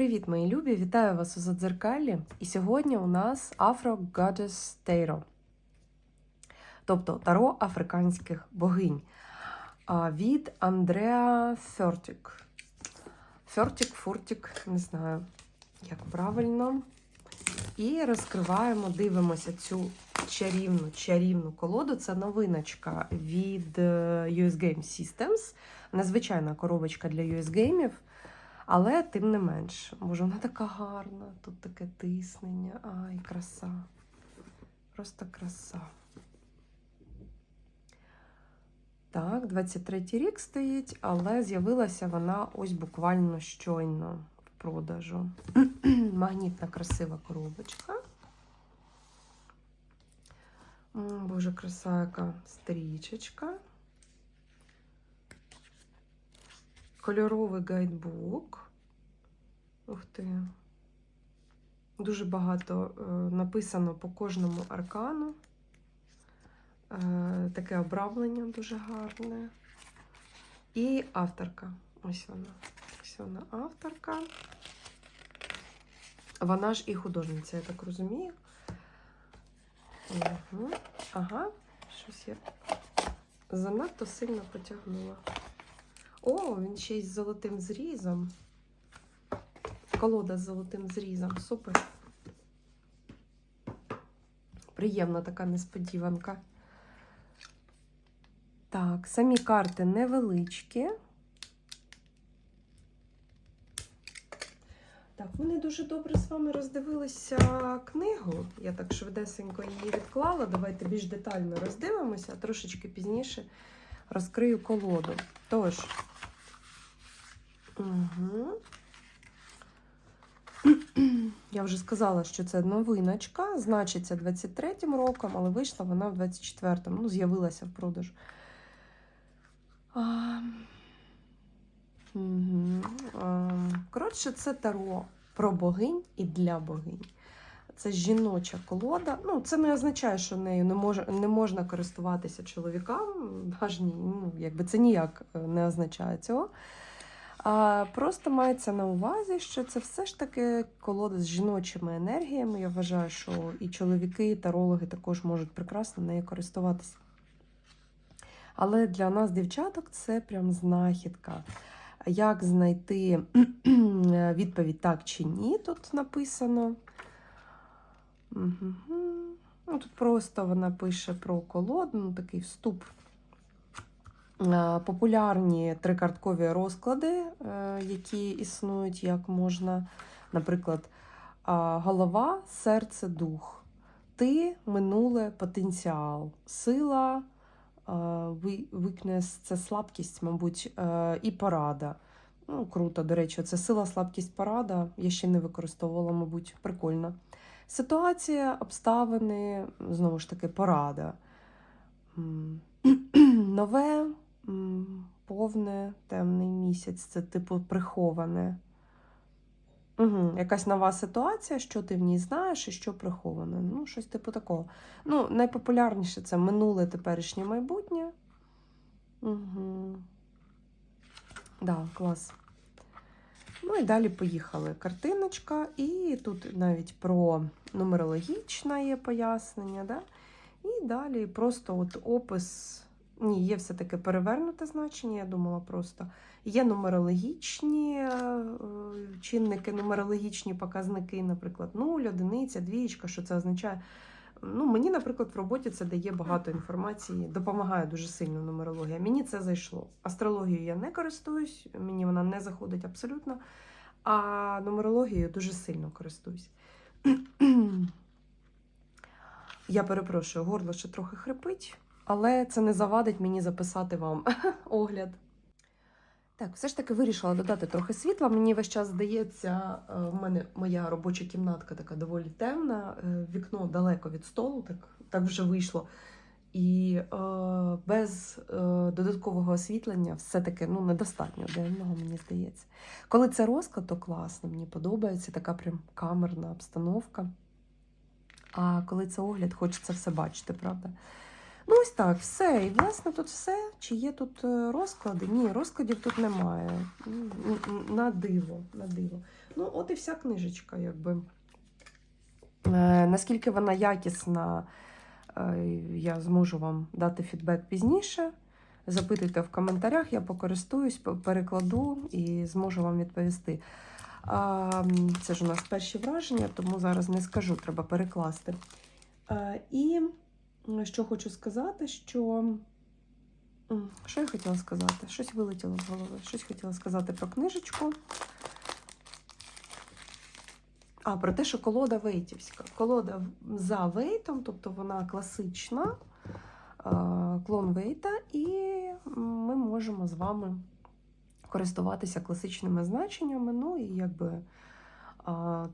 Привіт, мої любі! Вітаю вас у Задзеркалі. І сьогодні у нас Afro Goddess Tarot. Тобто таро африканських богинь. Від Андреа Фертік. Фертік, Фуртік, не знаю, як правильно. І розкриваємо, дивимося цю чарівну чарівну колоду. Це новиночка від е, US Game Systems. Незвичайна коробочка для US геймів. Але тим не менш, боже, вона така гарна, тут таке тиснення, ай, краса. Просто краса. Так, 23 рік стоїть, але з'явилася вона ось буквально щойно в продажу. Магнітна красива коробочка. Боже, краса, яка стрічечка. Кольоровий гайдбук. Ух ти. Дуже багато е, написано по кожному аркану. Е, таке обрамлення дуже гарне. І авторка. Ось вона. Ось вона авторка. Вона ж і художниця, я так розумію. Угу. Ага, щось я занадто сильно потягнула. О, він ще й з золотим зрізом. Колода з золотим зрізом. Супер. Приємна така несподіванка. Так, самі карти невеличкі. Так, ми не дуже добре з вами роздивилися книгу. Я так швидесенько її відклала. Давайте більш детально роздивимося, а трошечки пізніше розкрию колоду. Тож, угу. я вже сказала, що це новиночка, значиться 23-м роком, але вийшла вона в 24-му, ну, з'явилася в продажу. А... Угу. А... Коротше, це таро про богинь і для богинь. Це жіноча колода. Ну, це не означає, що нею не може, не можна користуватися чоловікам. Аж ні, ну, якби це ніяк е, не означає цього. А Просто мається на увазі, що це все ж таки колода з жіночими енергіями. Я вважаю, що і чоловіки, і тарологи також можуть прекрасно нею користуватися. Але для нас, дівчаток, це прям знахідка. Як знайти відповідь так чи ні, тут написано. Ну, Тут просто вона пише про колоду, ну, такий вступ. Популярні трикарткові розклади, е, які існують, як можна, наприклад, голова, серце, дух. Ти минуле потенціал, сила, weakness – це слабкість, мабуть, е, і порада. Ну, Круто, до речі, це сила, слабкість, порада. Я ще не використовувала, мабуть, прикольно. Ситуація, обставини, знову ж таки, порада. Нове, повне, темний місяць це типу приховане. Угу. Якась нова ситуація, що ти в ній знаєш і що приховане. Ну, щось типу такого. Ну, найпопулярніше це минуле, теперішнє майбутнє. Угу. Да, клас. Ну і далі поїхали. Картиночка, і тут навіть про нумерологічне є пояснення. Да? І далі просто от опис. Ні, є все-таки перевернуте значення, я думала просто. Є нумерологічні е, чинники, нумерологічні показники, наприклад, 0, одиниця, двічка, що це означає. Ну, Мені, наприклад, в роботі це дає багато інформації, допомагає дуже сильно нумерологія. Мені це зайшло. Астрологією я не користуюсь, мені вона не заходить абсолютно. А нумерологією дуже сильно користуюсь. Я перепрошую, горло ще трохи хрипить, але це не завадить мені записати вам огляд. Так, все ж таки вирішила додати трохи світла. Мені весь час здається, е, в мене моя робоча кімнатка така доволі темна, е, вікно далеко від столу, так так вже вийшло. І е, без е, додаткового освітлення все-таки ну, недостатньо денного, мені здається. Коли це розклад, то класно, мені подобається така прям камерна обстановка. А коли це огляд, хочеться все бачити, правда? Ну, ось так, все. І, власне, тут все. чи є тут е, розклади? Ні, розкладів тут немає. На диво, на диво. Ну, от і вся книжечка, якби. Е, наскільки вона якісна, е, я зможу вам дати фідбек пізніше. Запитуйте в коментарях, я покористуюсь, перекладу і зможу вам відповісти. Це ж у нас перші враження, тому зараз не скажу, треба перекласти. І що хочу сказати, що. Що я хотіла сказати? Щось вилетіло з голови. Щось хотіла сказати про книжечку. А, про те, що колода вейтівська. Колода за вейтом, тобто вона класична, е, клон вейта, і ми можемо з вами користуватися класичними значеннями, ну і якби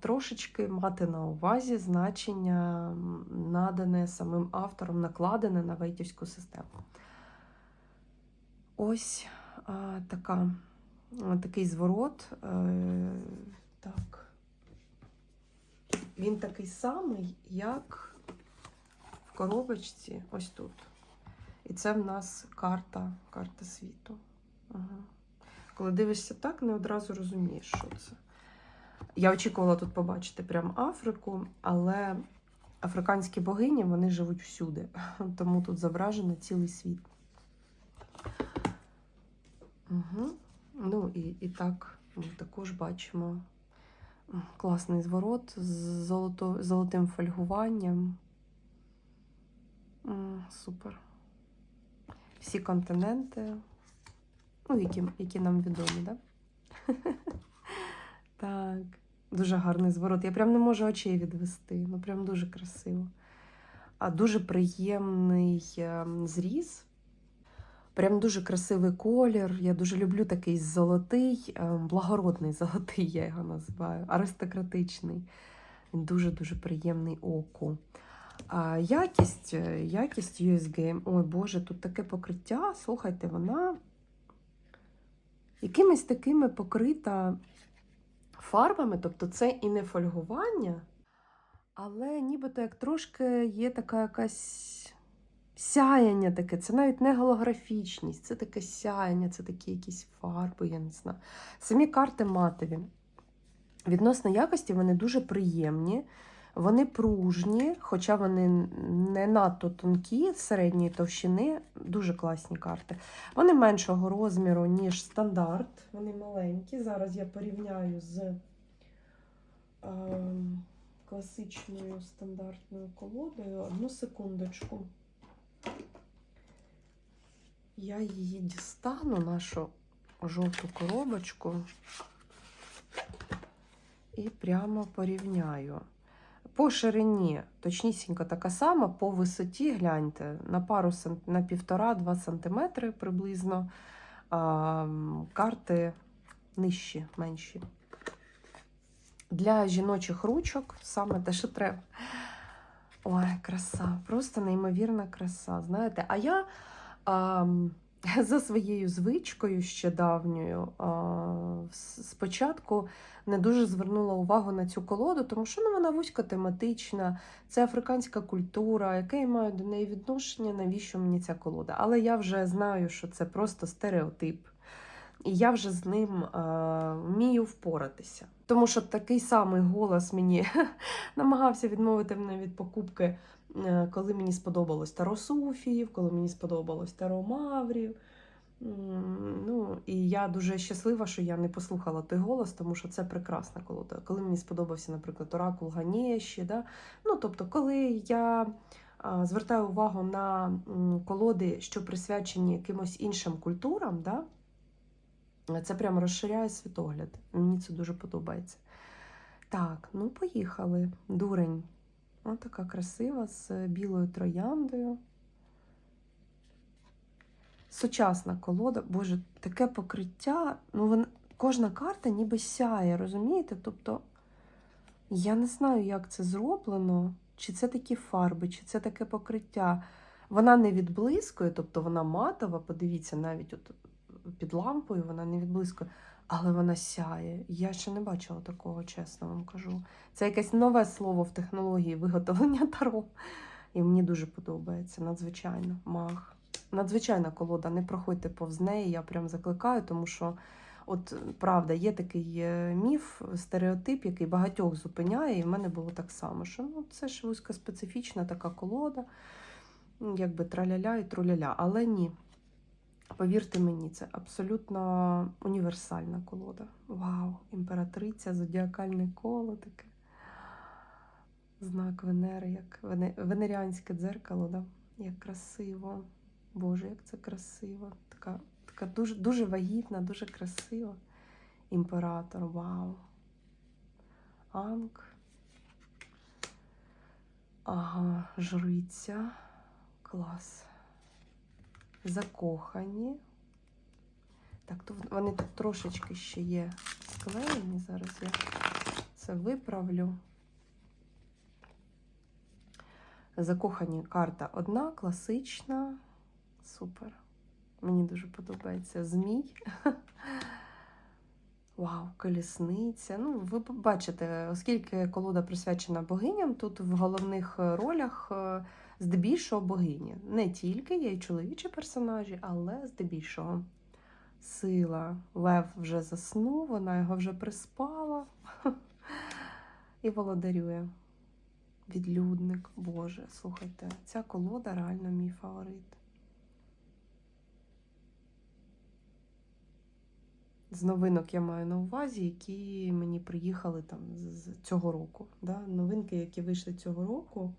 трошечки мати на увазі значення, надане самим автором, накладене на вейтівську систему. Ось така, такий зворот. Е, так. Він такий самий, як в коробочці, ось тут. І це в нас карта, карта світу. Ага. Коли дивишся так, не одразу розумієш, що це. Я очікувала тут побачити прям Африку, але африканські богині вони живуть всюди, тому тут зображено цілий світ. Угу. Ну і, і так ми також бачимо класний зворот з золото, золотим фольгуванням. Супер. Всі континенти, ну, які, які нам відомі, да? Так, дуже гарний зворот. Я прям не можу очей відвести. Ну, прям дуже красиво. А дуже приємний ем, зріз. Прям дуже красивий колір. Я дуже люблю такий золотий, ем, благородний золотий, я його називаю, аристократичний. Він дуже-дуже приємний оку. А якість, е, якість USG. Ой, Боже, тут таке покриття. Слухайте, вона якимись такими покрита фарбами, тобто це і не фольгування, але нібито як трошки є така якась сяяння таке. Це навіть не голографічність, це таке сяяння, це такі якісь фарби, я не знаю. Самі карти матові. Відносно якості вони дуже приємні. Вони пружні, хоча вони не надто тонкі, середньої товщини, дуже класні карти. Вони меншого розміру, ніж стандарт. Вони маленькі. Зараз я порівняю з е, класичною стандартною колодою. Одну секундочку. Я її дістану, нашу жовту коробочку, і прямо порівняю. По ширині точнісінько така сама, по висоті, гляньте, на пару см, на півтора-два сантиметри приблизно. А, карти нижчі, менші. Для жіночих ручок саме те, що треба. Ой, краса, просто неймовірна краса. Знаєте, а я а, за своєю звичкою ще давньою спочатку не дуже звернула увагу на цю колоду, тому що ну, вона вузькотематична, це африканська культура, яке я маю до неї відношення, навіщо мені ця колода. Але я вже знаю, що це просто стереотип. І я вже з ним е, вмію впоратися. Тому що такий самий голос мені намагався відмовити мене від покупки, е, коли мені сподобалось Таро Суфіїв, коли мені сподобалось Таро Маврів. Ну, і я дуже щаслива, що я не послухала той голос, тому що це прекрасна колода. Коли мені сподобався, наприклад, Оракул Ганєші, да? ну, тобто, коли я а, звертаю увагу на колоди, що присвячені якимось іншим культурам, да? Це прямо розширяє світогляд. Мені це дуже подобається. Так, ну поїхали. Дурень. Ось така красива з білою трояндою. Сучасна колода, боже, таке покриття. Ну, вон, кожна карта ніби сяє, розумієте? Тобто, я не знаю, як це зроблено, чи це такі фарби, чи це таке покриття. Вона не відблискує, тобто вона матова, подивіться, навіть от під лампою вона не відблискує, але вона сяє. Я ще не бачила такого, чесно вам кажу. Це якесь нове слово в технології виготовлення таро. І мені дуже подобається, надзвичайно. Мах. надзвичайна колода, не проходьте повз неї, я прям закликаю, тому що, от правда, є такий е, міф, стереотип, який багатьох зупиняє, і в мене було так само, що ну, це ж вузькоспецифічна така колода, якби траляля і труляля. Але ні. Повірте мені, це абсолютно універсальна колода. Вау! Імператриця, зодіакальне коло таке. Знак Венери, як вене- венеріанське дзеркало, да? як красиво. Боже, як це красиво. Така, така дуже, дуже вагітна, дуже красива. Імператор, вау. Анк. Ага, жриця. Клас. Закохані. Так, то вони тут трошечки ще є склеєні. Зараз я це виправлю. Закохані карта одна, класична. Супер. Мені дуже подобається змій. Вау, колісниця. Ну, ви бачите, оскільки колода присвячена богиням, тут в головних ролях е, здебільшого богині. Не тільки є й чоловічі персонажі, але здебільшого. Сила. Лев вже заснув, вона його вже приспала і володарює. Відлюдник, Боже, слухайте, ця колода реально мій фаворит. З новинок я маю на увазі, які мені приїхали там з цього року. Да? Новинки, які вийшли цього року.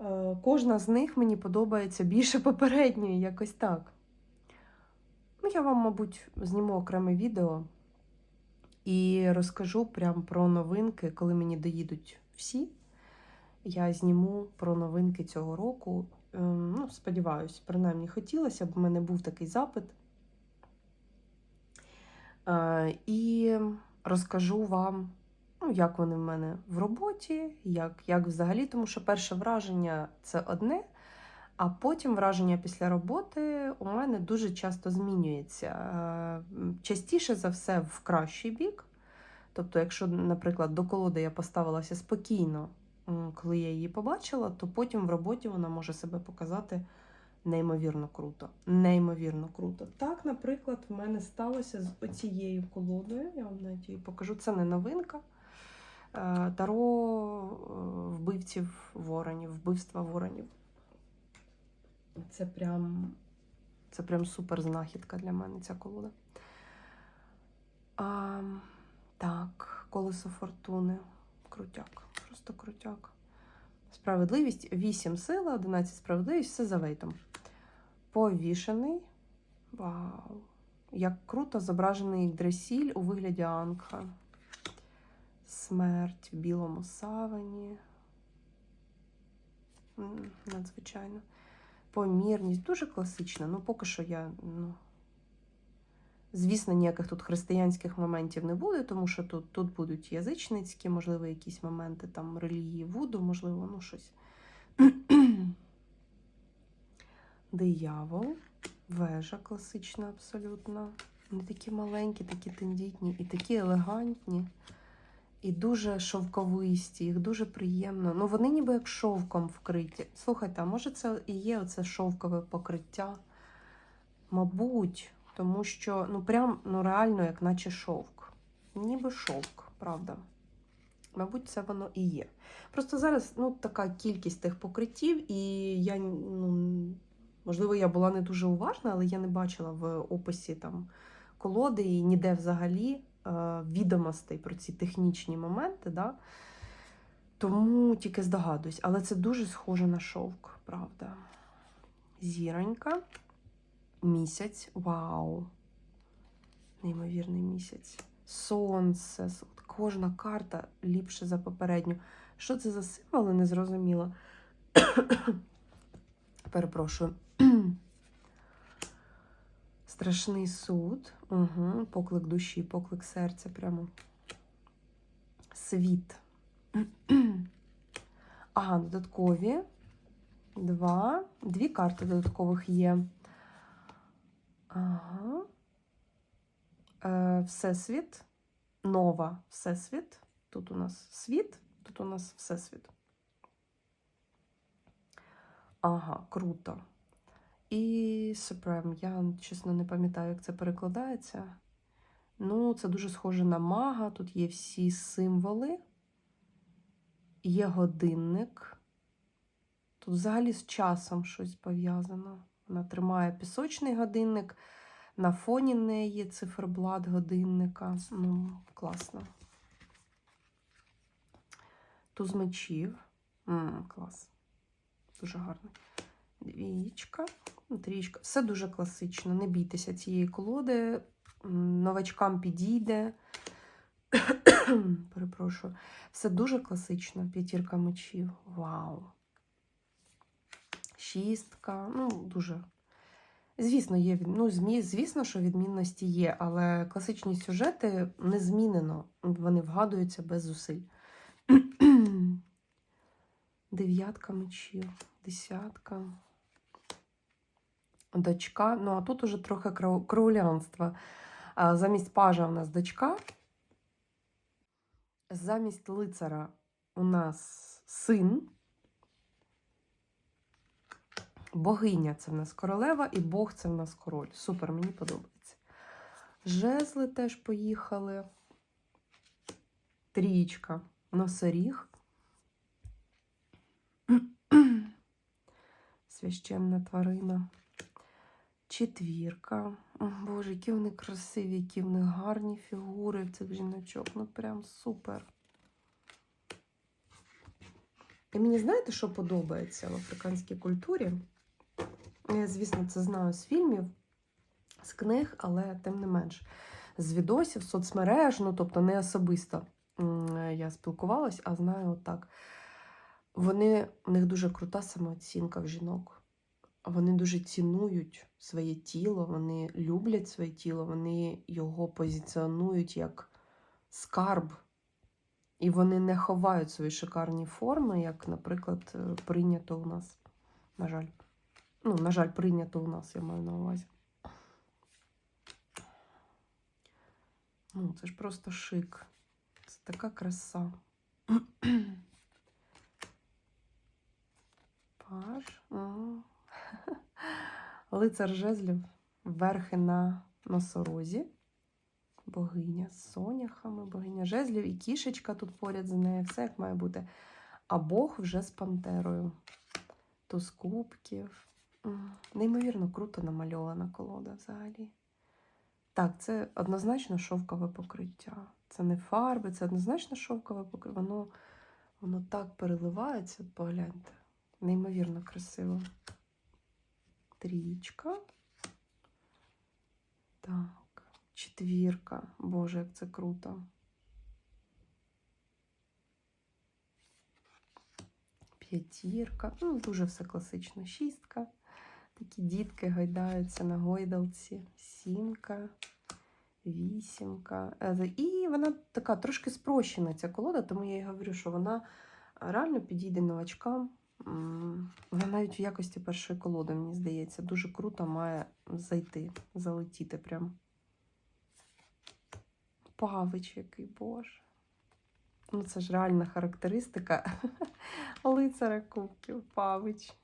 Е, Кожна з них мені подобається більше попередньої, якось так. Ну, я вам, мабуть, зніму окреме відео і розкажу прям про новинки, коли мені доїдуть всі. Я зніму про новинки цього року. Ем, Ну, сподіваюсь, принаймні хотілося б, в мене був такий запит. Е, І розкажу вам, ну, як вони в мене в роботі, як, як взагалі, тому що перше враження це одне, а потім враження після роботи у мене дуже часто змінюється. Е, Частіше за все в кращий бік. Тобто, якщо, наприклад, до колоди я поставилася спокійно, коли я її побачила, то потім в роботі вона може себе показати неймовірно круто. Неймовірно круто. Так, наприклад, в мене сталося з оцією колодою. Я вам навіть її покажу. Це не новинка. Е, Таро е, вбивців воронів, вбивства воронів. Це прям, це прям супер знахідка для мене, ця колода. А, так, колесо фортуни. Крутяк. Просто крутяк. Справедливість 8 сила, 11 справедливість, все за вейтом. Повішений. Вау! Як круто зображений дресіль у вигляді Ангха. Смерть в білому савані. Надзвичайно. Помірність. Дуже класична. Ну, поки що я. Ну, Звісно, ніяких тут християнських моментів не буде, тому що тут, тут будуть язичницькі, можливо, якісь моменти там релігії Вуду, можливо, ну щось. Диявол, вежа класична абсолютно. Вони такі маленькі, такі тендітні і такі елегантні, і дуже шовковисті, їх дуже приємно. Ну, вони ніби як шовком вкриті. Слухайте, а може це і є оце шовкове покриття? Мабуть, тому що ну прям ну реально, як наче шовк. Ніби шовк, правда. Мабуть, це воно і є. Просто зараз ну, така кількість тих покриттів, і я, ну, можливо, я була не дуже уважна, але я не бачила в описі там колоди і ніде взагалі відомостей про ці технічні моменти. Да? Тому тільки здогадуюсь. Але це дуже схоже на шовк, правда. Зіронька. Місяць. Вау! Неймовірний місяць. Сонце. Кожна карта ліпше за попередню. Що це за символи? Не зрозуміло. Перепрошую. Страшний суд. Угу. Поклик душі, поклик серця. Прямо. Світ. Ага, додаткові. Два. Дві карти додаткових є. Ага. Е, Всесвіт. Нова Всесвіт. Тут у нас світ, тут у нас Всесвіт. Ага, круто. І Supreme. Я, чесно, не пам'ятаю, як це перекладається. Ну, це дуже схоже на мага. Тут є всі символи. Є годинник. Тут взагалі з часом щось пов'язано. Вона тримає пісочний годинник. На фоні неї циферблат годинника. Ну, класно. Туз мечів. М, клас. Дуже гарний. Двічка, трічка. Все дуже класично. Не бійтеся цієї колоди. Новачкам підійде. Перепрошую. Все дуже класично. П'ятірка мечів. Вау. Шістка. Ну, дуже. Звісно, є, ну, звісно, що відмінності є, але класичні сюжети не змінено. Вони вгадуються без зусиль. Дев'ятка мечів, десятка. Дочка. Ну, а тут уже трохи крау- краулянства. А, Замість пажа у нас дочка. Замість лицара у нас син. Богиня це в нас королева, і Бог це в нас король. Супер, мені подобається. Жезли теж поїхали. Трієчка. Носоріг. Священна тварина. Четвірка. О, Боже, які вони красиві, які в гарні фігури в цих жіночок. Ну прям супер. І мені знаєте, що подобається в африканській культурі? Я, звісно, це знаю з фільмів, з книг, але тим не менш. З відосів, соцмереж, ну тобто не особисто я спілкувалась, а знаю отак. Вони, у них дуже крута самооцінка в жінок. Вони дуже цінують своє тіло, вони люблять своє тіло, вони його позиціонують як скарб. І вони не ховають свої шикарні форми, як, наприклад, е, прийнято у нас, на жаль. Ну, на жаль, прийнято у нас, я маю на увазі. Ну, це ж просто шик. Це така краса. Паш. Ага. Лицар жезлів, верхи на носорозі. Богиня з соняхами, богиня жезлів і кішечка тут поряд з нею, все як має бути. А Бог вже з пантерою. Туз кубків. Неймовірно круто намальована колода взагалі. Так, це однозначно шовкове покриття. Це не фарби, це однозначно шовкове покриття. Воно, воно так переливається, погляньте. Неймовірно красиво. Трічка. Так, четвірка. Боже, як це круто. П'ятірка. Ну, дуже все класично. Шістка. Такі дітки гайдаються на гойдалці. Сімка, вісімка. Е, І вона така трошки спрощена, ця колода, тому я і говорю, що вона реально підійде новачкам. Вона навіть в якості першої колоди, мені здається, дуже круто має зайти, залетіти прям. Павич який, боже. Ну, це ж реальна характеристика лицаря кубків, павич.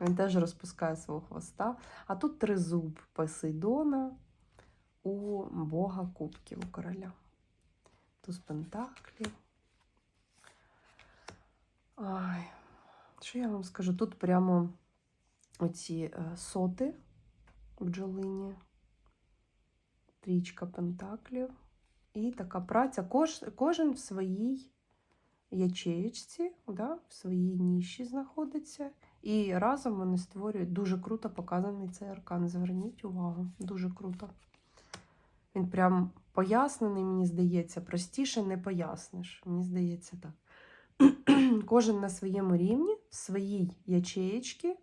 Він теж розпускає свого хвоста. А тут тризуб Посейдона у Бога кубків у короля. Туз пентаклів. Ай, що я вам скажу? Тут прямо оці е, соти бджолині, трічка пентаклів. І така праця. Кож, кожен в своїй ячеєчці, да, в своїй ніші знаходиться. І разом вони створюють дуже круто показаний цей аркан. Зверніть увагу, дуже круто. Він прям пояснений, мені здається, простіше не поясниш. Мені здається так. Кожен на своєму рівні, в своїй ячеєчці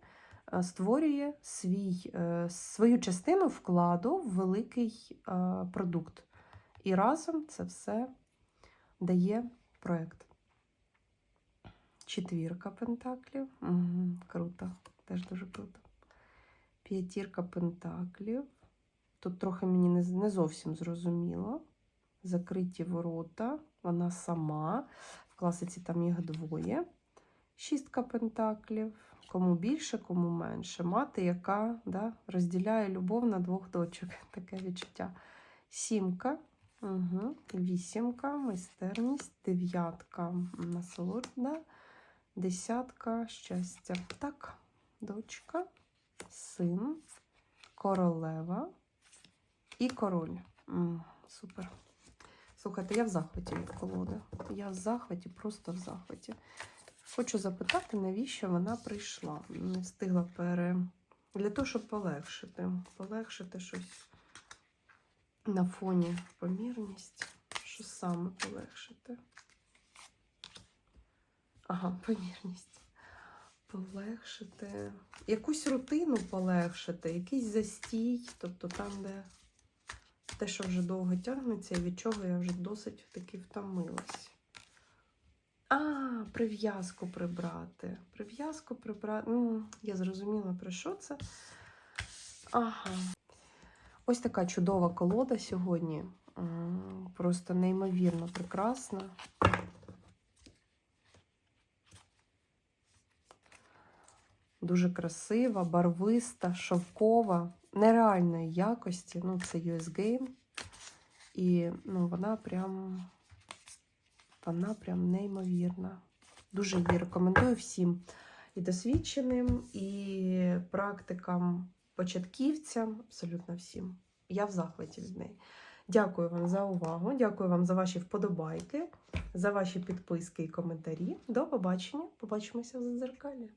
е, створює свій, е, свою частину вкладу в великий е, продукт. І разом це все дає проєкт. Четвірка пентаклів. Угу, круто, теж дуже круто. П'ятірка пентаклів. Тут трохи мені не, не зовсім зрозуміло. Закриті ворота, вона сама. Класиці там їх двоє. Шістка пентаклів. Кому більше, кому менше. Мати, яка да, розділяє любов на двох дочок. Таке відчуття. Сімка. Угу. Вісімка, майстерність, дев'ятка, насолода, десятка, щастя. Так, дочка, син, королева і король. М, супер. Слухайте, я в захваті від колоди. Я в захваті, просто в захваті. Хочу запитати, навіщо вона прийшла. Не встигла пере. Для того, щоб полегшити. Полегшити щось на фоні помірність. Що саме полегшити? Ага, помірність. Полегшити. Якусь рутину полегшити, якийсь застій, тобто там, де те, що вже довго тягнеться, і від чого я вже досить таки втомилась. А, прив'язку прибрати. Прив'язку прибрати. Ну, я зрозуміла, про що це. Ага. Ось така чудова колода сьогодні. Просто неймовірно прекрасна. Дуже красива, барвиста, шовкова, нереальної якості. Ну, це US Game. І ну, вона прям, вона прям неймовірна. Дуже її рекомендую всім і досвідченим, і практикам, початківцям, абсолютно всім. Я в захваті від неї. Дякую вам за увагу. Дякую вам за ваші вподобайки, за ваші підписки і коментарі. До побачення. Побачимося в задзеркалі.